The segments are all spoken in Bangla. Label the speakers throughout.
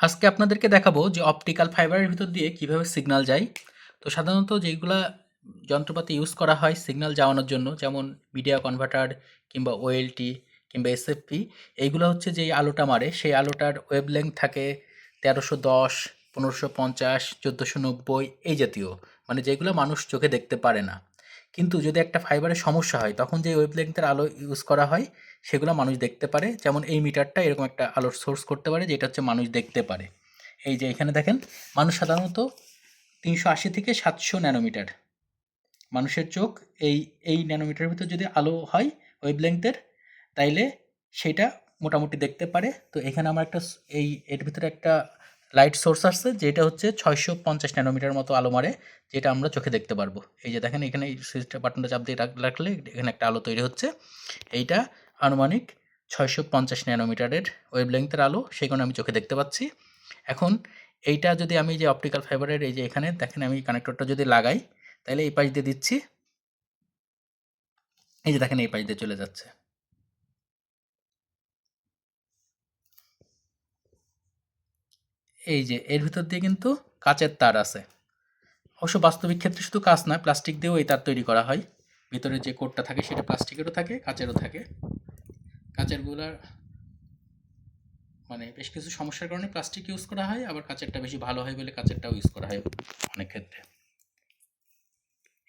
Speaker 1: আজকে আপনাদেরকে দেখাবো যে অপটিক্যাল ফাইবারের ভিতর দিয়ে কীভাবে সিগন্যাল যায়। তো সাধারণত যেইগুলা যন্ত্রপাতি ইউজ করা হয় সিগন্যাল যাওয়ানোর জন্য, যেমন মিডিয়া কনভার্টার কিংবা ওএলটি কিংবা এসএফপি এইগুলো হচ্ছে যে আলোটা মারে। সেই আলোটার ওয়েবলেংথ থাকে তেরোশো দশ, পনেরোশো পঞ্চাশ, চোদ্দোশো নব্বই, এই জাতীয়। মানে যেগুলো মানুষ চোখে দেখতে পারে না। কিন্তু যদি একটা ফাইবারের সমস্যা হয়, তখন যে ওয়েবলেংথের আলো ইউজ করা হয়, সেগুলো মানুষ দেখতে পারে। যেমন এই মিটারটা এরকম একটা আলোর সোর্স করতে পারে, যেটা হচ্ছে মানুষ দেখতে পারে। এই যে এখানে দেখেন, মানুষ সাধারণত তিনশো আশি থেকে সাতশো ন্যানোমিটার মানুষের চোখ এই এই ন্যানোমিটারের ভিতর যদি আলো হয় ওয়েবলেংথের তাইলে সেটা মোটামুটি দেখতে পারে। তো এখানে আমার একটা এই, এর ভিতরে একটা লাইট সোর্স আসছে, যেটা হচ্ছে ছয়শো পঞ্চাশ ন্যানোমিটার মতো আলো মারে যেটা আমরা চোখে দেখতে পারব। এই যে দেখেন, এখানে এই সুইচটা বাটনটা চাপ দিয়ে রাখলে এখানে একটা আলো তৈরি হচ্ছে। এইটা আনুমানিক ছয়শো পঞ্চাশ ন্যানোমিটারের ওয়েবলেংথের আলো, সেই কারণে আমি চোখে দেখতে পাচ্ছি। এখন এইটা যদি আমি যে অপটিক্যাল ফাইবারের এই যে এখানে, দেখেন আমি কানেক্টরটা যদি লাগাই, তাহলে এই পাশ দিয়ে দিচ্ছি। এই যে দেখেন, এই পাশ দিয়ে চলে যাচ্ছে। এই যে, এর ভিতর দিয়ে কিন্তু কাচের তার আছে। অবশ্য বাস্তবিক ক্ষেত্রে শুধু কাঁচ নয়, প্লাস্টিক দিয়েও এই তার তৈরি করা হয়। ভিতরে যে কোডটা থাকে সেটা প্লাস্টিকেরও থাকে, কাচেরও থাকে। কাচেরগুলার মানে বেশ কিছু সমস্যার কারণে প্লাস্টিক ইউজ করা হয়, আবার কাচেরটা বেশি ভালো হয় বলে কাচেরটাও ইউজ করা হয় অনেক ক্ষেত্রে।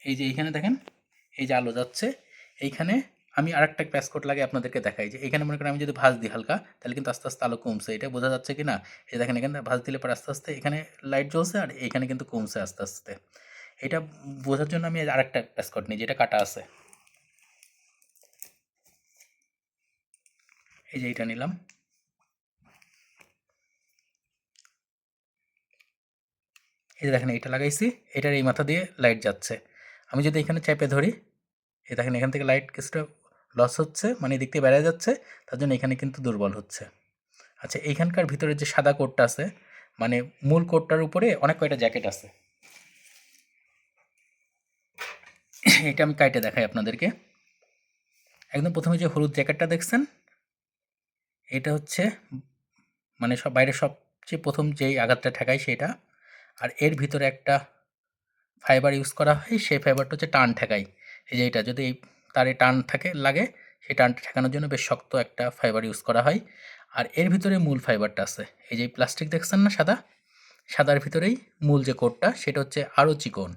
Speaker 1: এই যে, এইখানে দেখেন, এই যে আলো যাচ্ছে, এইখানে আমি আরেকটা প্যাসকোট লাগে আপনাদেরকে দেখাই যে এখানে মনে করেন আমি যদি ভাঁজ দিই হালকা, তাহলে কিন্তু আস্তে আস্তে আলো কমছে। এটা বোঝা যাচ্ছে কি না যে দেখেন এখানে ভাঁজ দিলে পরে আস্তে আস্তে এখানে লাইট জ্বলছে আর এখানে কিন্তু কমছে আস্তে আস্তে। এটা বোঝার জন্য আমি আরেকটা প্যাসকোট নিই, যেটা কাটা আছে। এই যে এইটা নিলাম। এই যে দেখেন এইটা লাগাইছি, এটার এই মাথা দিয়ে লাইট যাচ্ছে। আমি যদি এখানে চেপে ধরি, এই দেখেন এখান থেকে লাইট কিছুটা লস হচ্ছে মানে এদিক থেকে বেড়ে যাচ্ছে, তার জন্য এখানে কিন্তু দুর্বল হচ্ছে। আচ্ছা এইখানকার ভিতরে যে সাদা কোটটা আছে মানে মূল কোটটার উপরে অনেক কয়টা জ্যাকেট আছে? এটা আমি কাইটে দেখাই আপনাদেরকে। একদম প্রথমে যে হলুদ জ্যাকেটটা দেখছেন, এটা হচ্ছে মানে সব বাইরে সবচেয়ে প্রথম যেই আঘাতটা ঠেকায় সেটা। আর এর ভিতরে একটা ফাইবার ইউজ করা হয়, সেই ফাইবারটা হচ্ছে টান ঠেকাই এই যে এটা, যদি এই তারে টান থাকে, লাগে। সেই টানটা ঠেকানোর জন্য বেশ শক্ত একটা ফাইবার ইউজ করা হয়। আর এর ভিতরে মূল ফাইবারটা আছে। এই যে প্লাস্টিক দেখছেন না সাদা? সাদার ভিতরেই মূল যে কোডটা, সেটা হচ্ছে আরও চিকন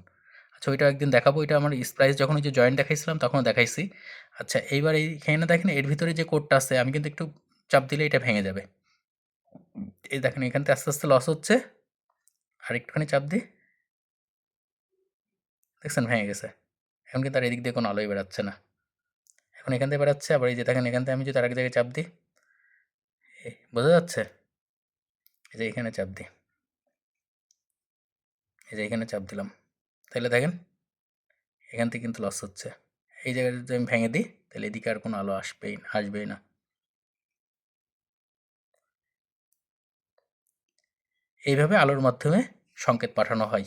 Speaker 1: আচ্ছা ওইটা একদিন দেখাবো। এটা আমার স্প্রাইস যখন ওই যে জয়েন্ট দেখাইছিলাম, তখনও দেখাইছি। আচ্ছা এইবার এই এইখানে দেখেন, এর ভিতরে যে কোডটা আছে, আমি কিন্তু একটু চাপ দিলে এটা ভেঙে যাবে। এই দেখেন, এখান থেকে আস্তে আস্তে লস হচ্ছে। আর একটুখানি চাপ দিই। দেখছেন, ভেঙে গেছে। এখন কিন্তু এদিক দিয়ে কোনো আলোই বেরাচ্ছে না। এখন এখান থেকে বেরাচ্ছে আবার এই যে দেখেন এখান থেকে আমি যদি আরেক জায়গায় চাপ দিই বোঝা যাচ্ছে? এই যে এখানে চাপ দিই। এই যে এখানে চাপ দিলাম। তাহলে দেখেন, এখান থেকে কিন্তু লস হচ্ছে। এই জায়গায় যদি আমি ভেঙে দিই তাহলে এদিকে আর কোনো আলো আসবেই আসবেই না। এইভাবে আলোর মাধ্যমে সংকেত পাঠানো হয়।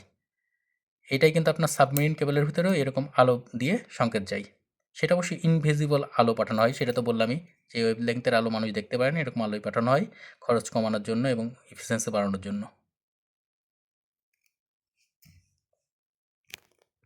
Speaker 1: এটাই কিন্তু আপনার সাবমেরিন কেবলের ভিতরেও এরকম আলো দিয়ে সংকেত যায়। সেটা অবশ্যই ইনভিজিবল আলো পাঠানো হয়, সেটা তো বললামই যে ওয়েব লেংথের আলো মানুষ দেখতে পারেন এরকম আলোই পাঠানো হয় খরচ কমানোর জন্য এবং এফিসিয়েন্সি বাড়ানোর জন্য।